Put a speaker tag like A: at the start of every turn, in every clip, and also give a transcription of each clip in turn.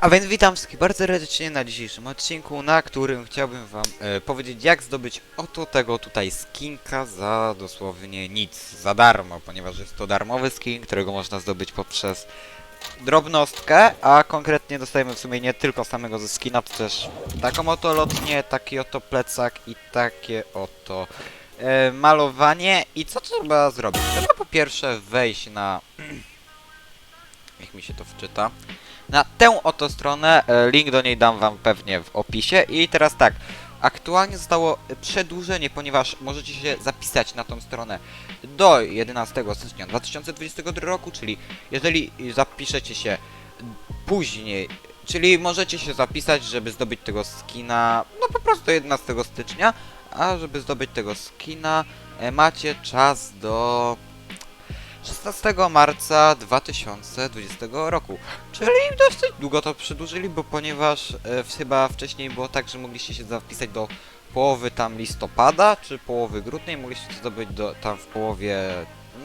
A: A więc witam wszystkich bardzo serdecznie na dzisiejszym odcinku, na którym chciałbym wam e, powiedzieć jak zdobyć oto tego tutaj skinka za dosłownie nic, za darmo, ponieważ jest to darmowy skin, którego można zdobyć poprzez drobnostkę, a konkretnie dostajemy w sumie nie tylko samego ze skina, to też taką oto lotnię, taki oto plecak i takie oto e, malowanie. I co trzeba zrobić? Trzeba po pierwsze wejść na... Jak mi się to wczyta? na tę oto stronę. e, Link do niej dam wam pewnie w opisie. I teraz tak, aktualnie zostało przedłużenie, ponieważ możecie się zapisać na tą stronę do 11 stycznia 2022 roku, czyli jeżeli zapiszecie się później, czyli możecie się zapisać, żeby zdobyć tego skina, no po prostu 11 stycznia, a żeby zdobyć tego skina e, macie czas do 16 marca 2020 roku. Czyli dosyć długo to przedłużyli, bo ponieważ e, chyba wcześniej było tak, że mogliście się zapisać do połowy tam listopada, czy połowy grudnia i mogliście to zdobyć do, tam w połowie...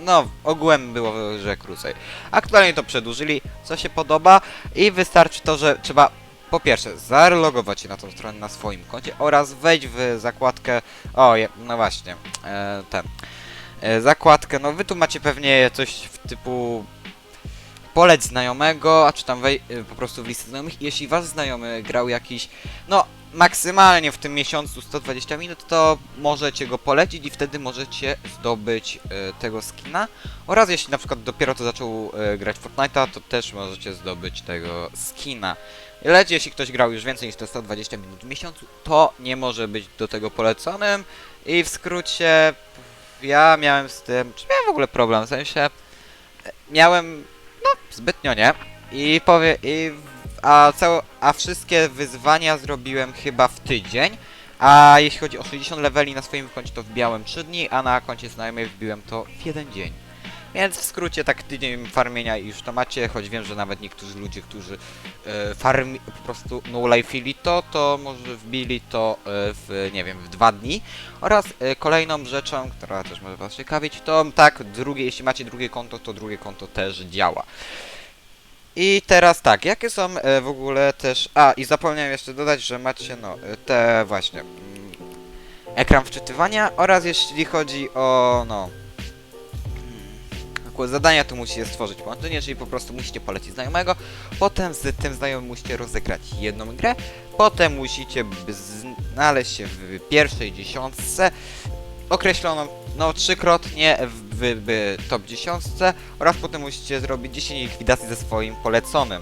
A: No, ogółem było, że krócej. Aktualnie to przedłużyli, co się podoba i wystarczy to, że trzeba po pierwsze zarelogować się na tą stronę na swoim koncie oraz wejść w zakładkę... O, je, no właśnie, e, ten zakładkę. No wy tu macie pewnie coś w typu poleć znajomego, a czy tam wej e, po prostu w listę znajomych. Jeśli wasz znajomy grał jakiś, no maksymalnie w tym miesiącu 120 minut, to możecie go polecić i wtedy możecie zdobyć e, tego skina. Oraz jeśli na przykład dopiero to zaczął e, grać Fortnite'a, to też możecie zdobyć tego skina. Lecz jeśli ktoś grał już więcej niż te 120 minut w miesiącu, to nie może być do tego poleconym. I w skrócie, ja miałem z tym, czy miałem w ogóle problem, w sensie miałem, no zbytnio nie i powie, i, a, całe, a wszystkie wyzwania zrobiłem chyba w tydzień, a jeśli chodzi o 60 leveli na swoim koncie to wbijałem 3 dni, a na koncie znajomej wbiłem to w jeden dzień. Więc w skrócie tak tydzień farmienia już to macie, choć wiem, że nawet niektórzy ludzie, którzy e, farmi, po prostu no life'ili to, to może wbili to e, w, nie wiem, w dwa dni. Oraz e, kolejną rzeczą, która też może was ciekawić, to tak, drugie, jeśli macie drugie konto, to drugie konto też działa. I teraz tak, jakie są e, w ogóle też... A, i zapomniałem jeszcze dodać, że macie, no, te właśnie... Mm, ekran wczytywania oraz jeśli chodzi o, no... zadania tu musicie stworzyć połączenie, czyli po prostu musicie polecić znajomego, potem z tym znajomym musicie rozegrać jedną grę, potem musicie znaleźć się w pierwszej dziesiątce, określoną no trzykrotnie w, w, w top dziesiątce oraz potem musicie zrobić 10 likwidacji ze swoim poleconym.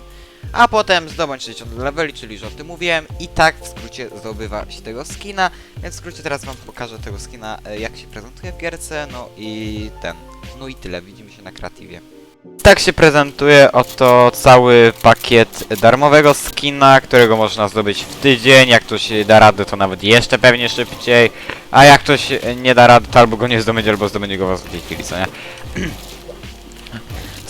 A: A potem zdobądź 60 leveli, czyli że o tym mówiłem i tak w skrócie zdobywa się tego skina, więc w skrócie teraz wam pokażę tego skina e, jak się prezentuje w gierce, no i ten. No i tyle, widzimy się na kreatywie. Tak się prezentuje oto cały pakiet darmowego skina, którego można zdobyć w tydzień. Jak ktoś da radę, to nawet jeszcze pewnie szybciej. A jak ktoś nie da rady, to albo go nie zdobędzie, albo zdobędzie go w ostatniej chwili, co nie?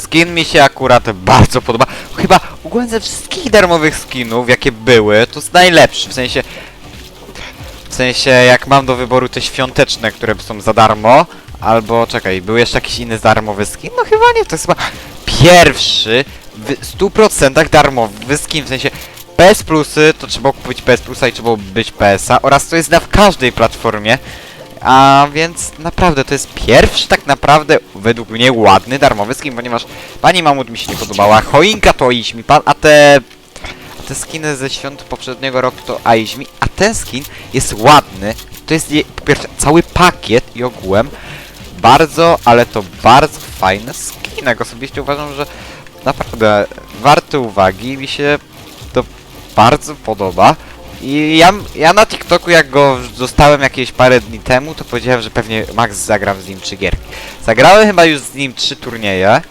A: Skin mi się akurat bardzo podoba. Chyba ogólnie ze wszystkich darmowych skinów, jakie były, to jest najlepszy. W sensie... W sensie, jak mam do wyboru te świąteczne, które są za darmo, albo czekaj, był jeszcze jakiś inny darmowy skin? No chyba nie, to jest chyba pierwszy w 100% darmowy skin, w sensie PS Plusy, to trzeba kupić PS Plusa i trzeba być PSa oraz to jest na każdej platformie. A więc naprawdę to jest pierwszy tak naprawdę według mnie ładny darmowy skin, ponieważ pani Mamut mi się nie podobała, choinka to iść pan, a te te skiny ze świąt poprzedniego roku to a iść mi, a ten skin jest ładny. To jest je, po pierwsze cały pakiet i ogółem bardzo, ale to bardzo fajny skinek. Osobiście uważam, że naprawdę warty uwagi. Mi się to bardzo podoba. I ja, ja na TikToku, jak go dostałem jakieś parę dni temu, to powiedziałem, że pewnie Max zagram z nim trzy gierki. Zagrałem chyba już z nim trzy turnieje,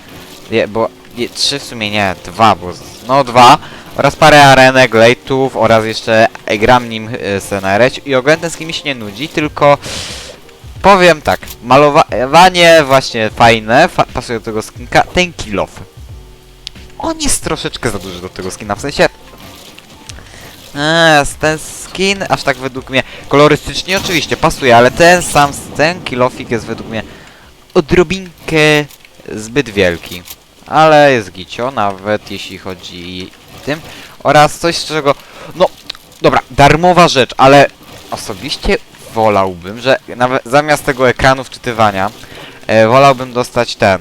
A: nie, bo trzy w sumie nie, dwa, bo z- no dwa oraz parę arenek, late'ów oraz jeszcze gram nim scenariusz i ogólnie ten skin mi się nie nudzi, tylko powiem tak, malowanie właśnie fajne, fa pasuje do tego skinka, ten kill off. On jest troszeczkę za duży do tego skina, w sensie Eee, ten skin, aż tak według mnie, kolorystycznie oczywiście pasuje, ale ten sam, ten kilofik jest według mnie odrobinkę zbyt wielki. Ale jest gicio, nawet jeśli chodzi tym. Oraz coś, czego... No, dobra, darmowa rzecz, ale osobiście wolałbym, że nawet zamiast tego ekranu wczytywania e, wolałbym dostać ten...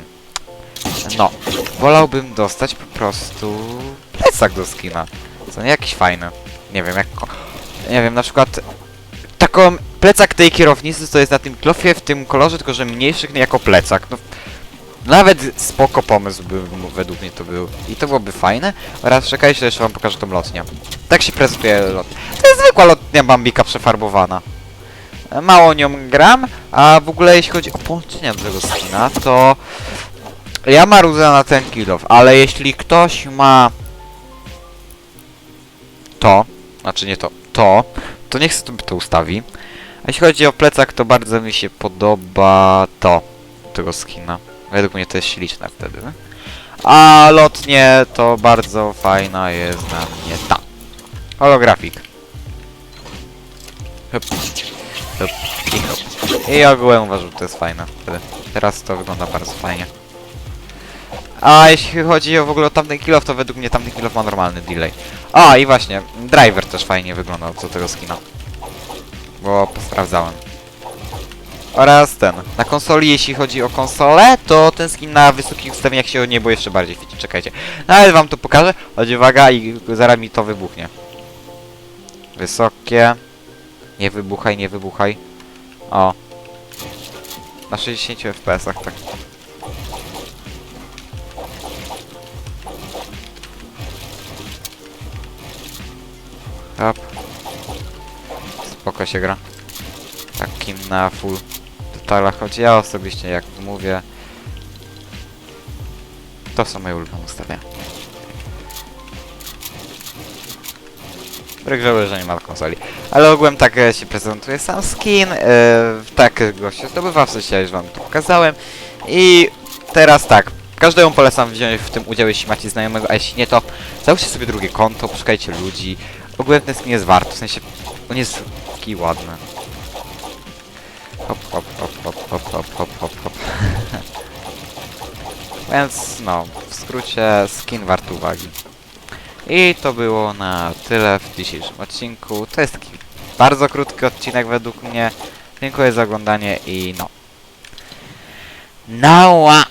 A: No, wolałbym dostać po prostu plecak do skina. Co nie jakiś fajny. Nie wiem, jak... Nie wiem, na przykład... Taką plecak tej kierownicy, co jest na tym klofie w tym kolorze, tylko że mniejszy jako plecak. No, nawet spoko pomysł by według mnie to był. I to byłoby fajne. Oraz czekajcie, jeszcze wam pokażę tą lotnię. Tak się prezentuje lot. To jest zwykła lotnia Bambika przefarbowana. Mało nią gram, a w ogóle jeśli chodzi o połączenia do tego skina, to ja marudzę na ten kilof, ale jeśli ktoś ma to, znaczy nie to, to, to niech sobie to ustawi. A jeśli chodzi o plecak, to bardzo mi się podoba to, tego skina. Według mnie to jest śliczne wtedy. A lotnie to bardzo fajna jest dla mnie ta. Holografik. Hyp. I ogółem uważam, że to jest fajne. Teraz to wygląda bardzo fajnie. A jeśli chodzi o w ogóle o tamten kill to według mnie tamten kill ma normalny delay. A i właśnie, driver też fajnie wyglądał co tego skina. Bo sprawdzałem. Oraz ten. Na konsoli, jeśli chodzi o konsolę, to ten skin na wysokich ustawieniach się o niebo jeszcze bardziej chwyci. Czekajcie. Nawet wam to pokażę. Chodź uwaga i zaraz mi to wybuchnie. Wysokie. Nie wybuchaj, nie wybuchaj. O. Na 60 FPS-ach, tak. Hop. Spoko się gra. Takim na full detalach, choć ja osobiście jak mówię to są moje ulubione ustawienia. Regrzemy, że nie ma konsoli. Ale ogółem tak e, się prezentuje sam skin, e, tak go się zdobywa, w sensie już wam to pokazałem. I teraz tak, każdemu polecam wziąć w tym udział, jeśli macie znajomego, a jeśli nie to załóżcie sobie drugie konto, poszukajcie ludzi. Ogółem ten skin jest warto, w sensie on jest taki ładny. Hop, hop, hop, hop, hop, hop, hop, hop, hop. Więc no, w skrócie skin wart uwagi. I to było na tyle w dzisiejszym odcinku. To jest taki bardzo krótki odcinek według mnie. Dziękuję za oglądanie i no. Nała!